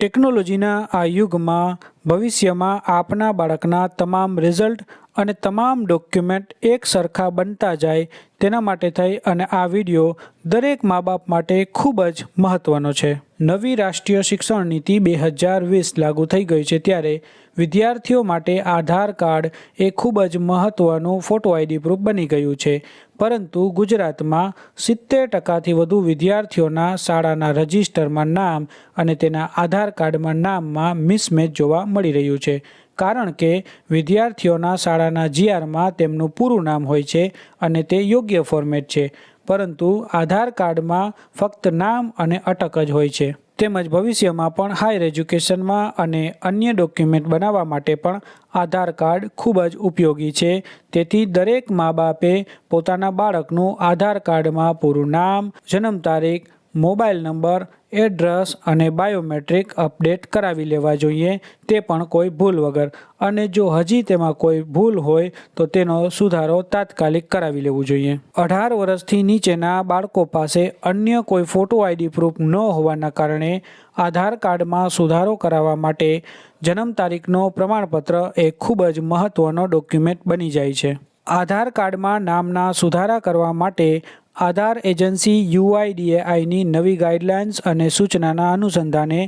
ટેકનોલોજીના આ યુગમાં ભવિષ્યમાં આપના બાળકના તમામ રિઝલ્ટ અને તમામ ડોક્યુમેન્ટ એક સરખા બનતા જાય તેના માટે થઈ અને આ વીડિયો દરેક મા બાપ માટે ખૂબ જ મહત્ત્વનો છે. નવી રાષ્ટ્રીય શિક્ષણ નીતિ બે હજાર વીસ લાગુ થઈ ગઈ છે ત્યારે વિદ્યાર્થીઓ માટે આધાર કાર્ડ એ ખૂબ જ મહત્ત્વનું ફોટો આઈડી પ્રૂફ બની ગયું છે. પરંતુ ગુજરાતમાં સિત્તેર ટકાથી વધુ વિદ્યાર્થીઓના શાળાના રજિસ્ટરમાં નામ અને તેના આધાર કાર્ડમાં નામમાં મિસમેચ જોવા મળી રહ્યું છે. કારણ કે વિદ્યાર્થીઓના શાળાના જીઆરમાં તેમનું પૂરું નામ હોય છે અને તે યોગ્ય ફોર્મેટ છે. પરંતુ આધાર કાર્ડમાં ફક્ત નામ અને અટક જ હોય છે. તેમજ ભવિષ્યમાં પણ હાયર એજ્યુકેશનમાં અને અન્ય ડોક્યુમેન્ટ બનાવવા માટે પણ આધાર કાર્ડ ખૂબ જ ઉપયોગી છે. તેથી દરેક મા બાપે પોતાના બાળકનું આધાર કાર્ડમાં પૂરું નામ, જન્મ તારીખ મોબાઈલ નંબર, એડ્રેસ અને બાયોમેટ્રિક અપડેટ કરાવી લેવા જોઈએ, તે પણ કોઈ ભૂલ વગર. અને જો હજી તેમાં કોઈ ભૂલ હોય, તો તેનો સુધારો તાત્કાલિક કરાવી લેવું જોઈએ. અઢાર વર્ષથી નીચેના બાળકો પાસે અન્ય કોઈ ફોટો આઈડી પ્રૂફ ન હોવાના કારણે આધાર કાર્ડમાં સુધારો કરાવવા માટે જન્મ તારીખનો પ્રમાણપત્ર એ ખૂબ જ મહત્ત્વનો ડોક્યુમેન્ટ બની જાય છે. આધાર કાર્ડમાં નામના સુધારા કરવા માટે આધાર એજન્સી યુઆઈડીએઆઈની નવી ગાઈડલાઇન્સ અને સૂચનાના અનુસંધાને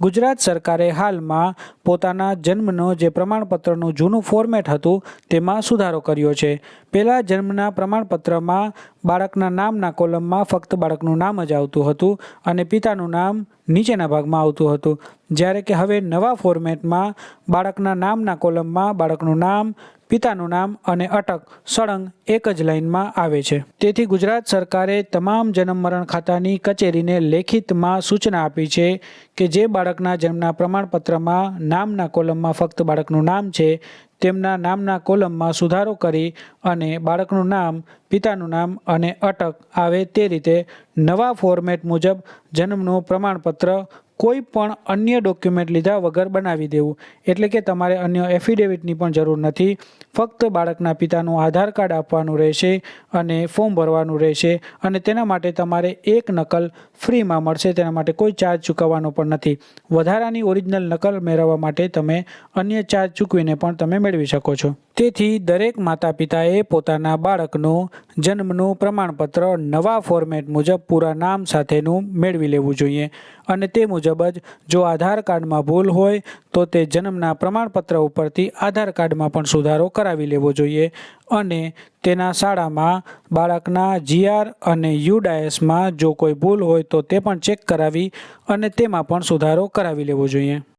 ગુજરાત સરકારે હાલમાં પોતાના જન્મનો જે પ્રમાણપત્રનું જૂનું ફોર્મેટ હતું, તેમાં સુધારો કર્યો છે. પહેલાં જન્મના પ્રમાણપત્રમાં બાળકના નામના કોલમમાં ફક્ત બાળકનું નામ જ આવતું હતું અને પિતાનું નામ નીચેના ભાગમાં આવતું હતું. જ્યારે કે હવે નવા ફોર્મેટમાં બાળકના નામના કોલમમાં બાળકનું નામ, પિતાનું નામ અને અટક, સળંગ એક જ લાઇનમાં આવે છે. તેથી ગુજરાત સરકારે તમામ જન્મ મરણ ખાતાની કચેરીને લેખિતમાં સૂચના આપી છે કે જે બાળકના જન્મના પ્રમાણપત્રમાં નામના કોલમમાં ફક્ત બાળકનું નામ છે, તેમના નામના કોલમમાં સુધારો કરી અને બાળકનું નામ, પિતાનું નામ અને અટક આવે તે રીતે નવા ફોર્મેટ મુજબ જન્મનું પ્રમાણપત્ર કોઈ પણ અન્ય ડોક્યુમેન્ટ લીધા વગર બનાવી દેવું. એટલે કે તમારે અન્ય એફિડેવિટની પણ જરૂર નથી. ફક્ત બાળકના પિતાનું આધાર કાર્ડ આપવાનું રહેશે અને ફોર્મ ભરવાનું રહેશે અને તેના માટે તમારે એક નકલ ફ્રીમાં મળશે. તેના માટે કોઈ ચાર્જ ચૂકવવાનો પણ નથી. વધારાની ઓરિજિનલ નકલ મેળવવા માટે તમે અન્ય ચાર્જ ચૂકવીને પણ તમે મેળવી શકો છો. તેથી દરેક માતા પિતાએ પોતાના બાળકનું, જન્મનું પ્રમાણપત્ર નવા ફોર્મેટ મુજબ પૂરા નામ સાથેનું મેળવી લેવું જોઈએ. અને તે મુજબ જ જો આધાર કાર્ડમાં ભૂલ હોય, તો તે જન્મના પ્રમાણપત્ર ઉપરથી આધાર કાર્ડમાં પણ સુધારો કરાવી લેવો જોઈએ. અને તેના શાળામાં બાળકના જીઆર અને યુડાયસમાં જો કોઈ ભૂલ હોય, તો તે પણ ચેક કરાવી અને તેમાં પણ સુધારો કરાવી લેવો જોઈએ.